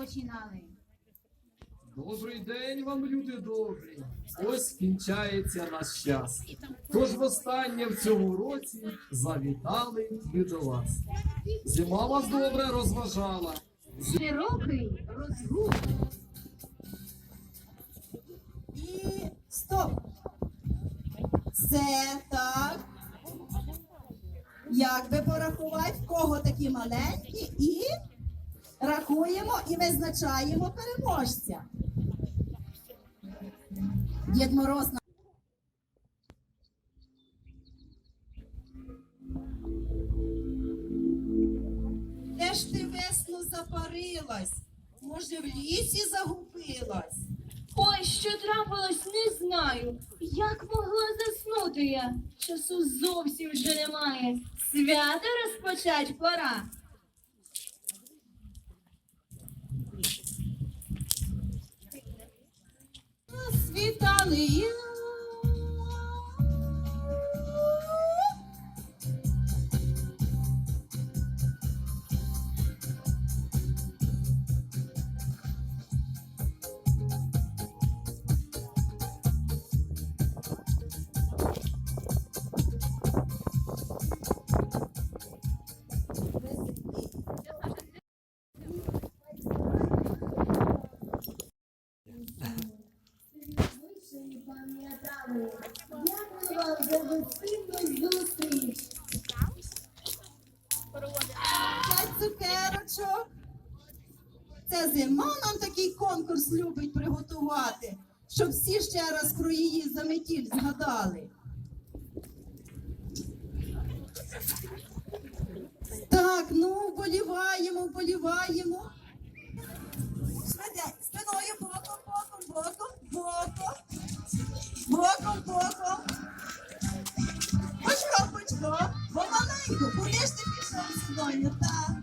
починали. Добрий день вам, люди добрі. Ось кінчається наш час. Тож востаннє в цьому році завітали ми до вас. Зима вас добре розважала. Широкий розгул. І стоп. Це так. Як би порахувати, в кого такі маленькі, і рахуємо і визначаємо переможця. Дід Мороз Де ж ти весно запарилась? Може, в лісі загубилась? Ой, що трапилось, не знаю. Як могла заснути я? Часу зовсім вже немає. Свято розпочать пора. only you. Світали. П'ять цукерочок. Це зима нам такий конкурс любить приготувати, щоб всі ще раз про її заметіль згадали. Так, ну вболіваємо, вболіваємо. Ну, Будеш Полежте пішов сюди, так.